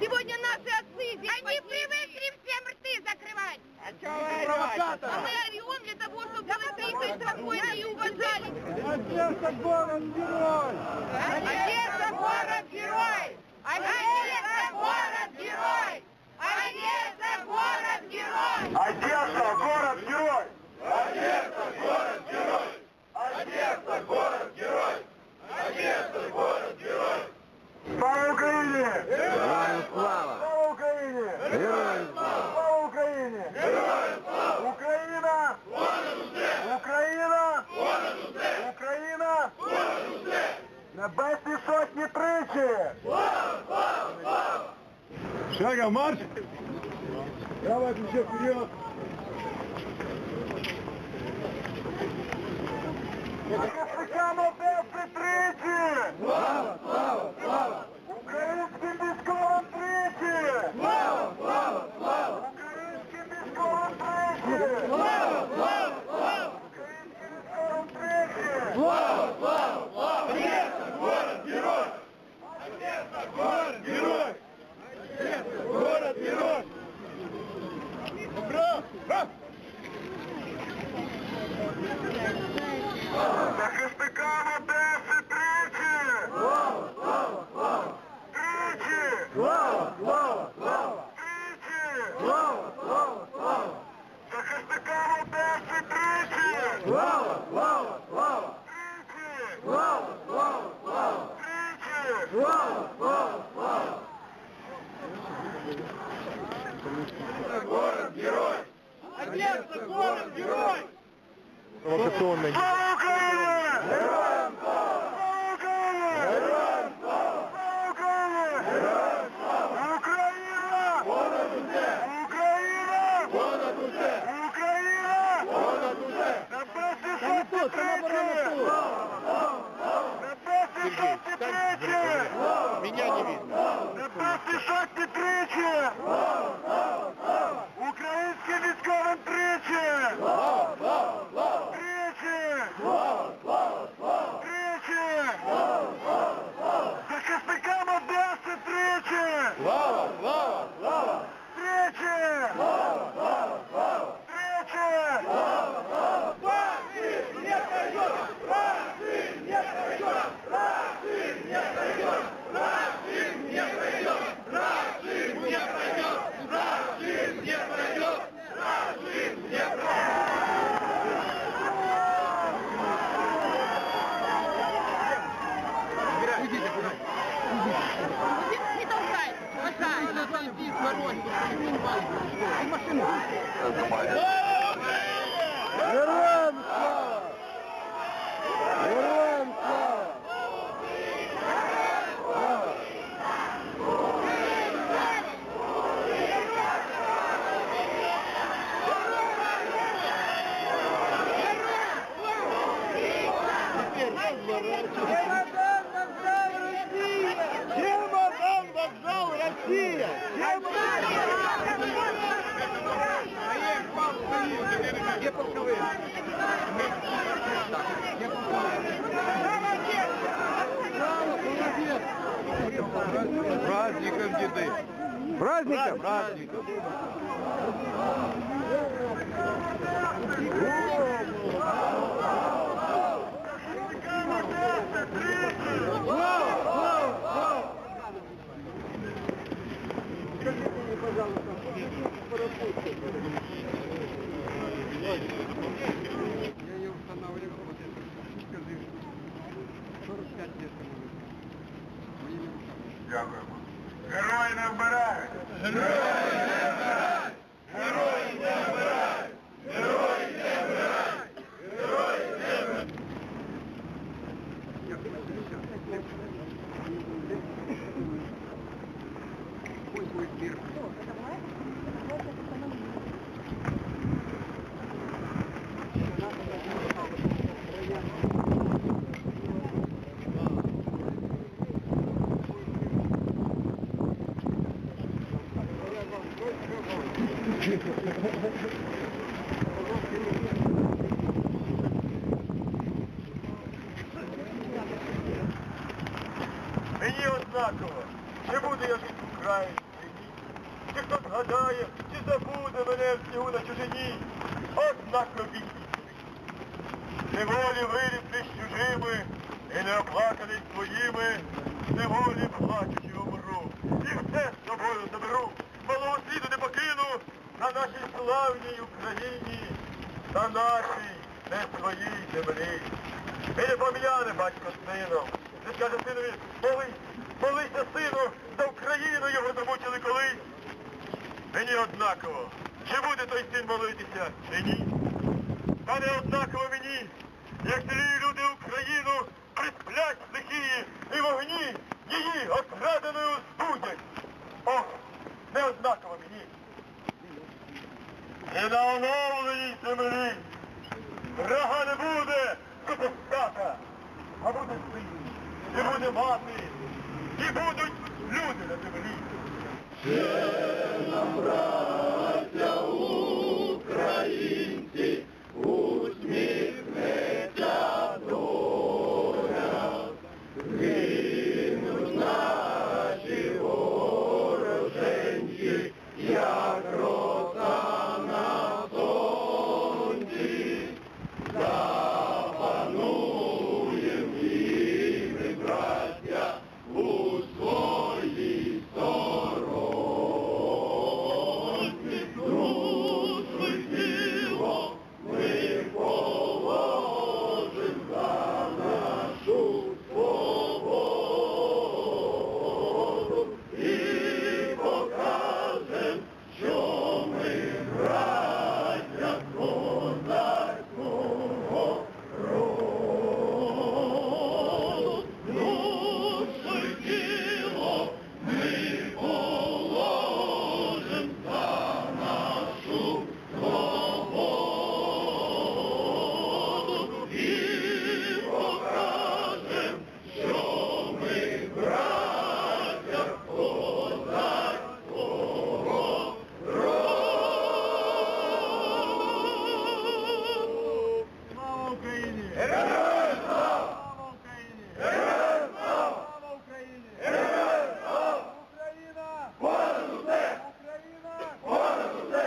Сегодня наши отцы здесь Они привыкли всем рты закрывать. А мы орем для того, чтобы было тихо и спокойно и уважали. Одесса город герой! Одесса город герой! Одесса Одесса, город-герой! Одесса, город-герой! Одесса, город-герой! Одесса, город-герой! Слава Украине! Героям слава! Слава Украине! Героям слава! Слава Украине! Героям слава! Украина! Понад усе! Украина! Понад усе! Украина! Понад усе! Небесні сотні тричі! Слава, слава, слава! Шага марш! Давай, плечо вперед. Ну, слава, слава, слава! Слава, слава, слава! Тричі! Слава, слава, слава! Тричі! Слава, слава, слава! Город герой! Одесса город герой! Провокационный. Слава Україні! Героям Величие! player. Где полковые? Праздником, деды! Праздником! Праздником! Однаково, чи буду я жити в Україні, чи хто згадає, чи забуде мене в снігу на чужині, однакові. Неволі вирісли з чужими, і не оплаканий своїми, неволі плачучи умру. І все з собою заберу, малого світу не покину. На нашій славній Україні, на нашій не своїй землі. І не пом'яне батько сином, не скаже синові, молись, молися, сину, за Україну його замучили колись. Мені однаково, чи буде той син молитися, чи ні. Та не однаково мені, як злі люди Україну присплять стихії і вогні її окраденою збудять. Ох, не однаково мені. І на оновленій землі врага не буде, буде стата, а буде син, і буде мати, і будуть люди на землі.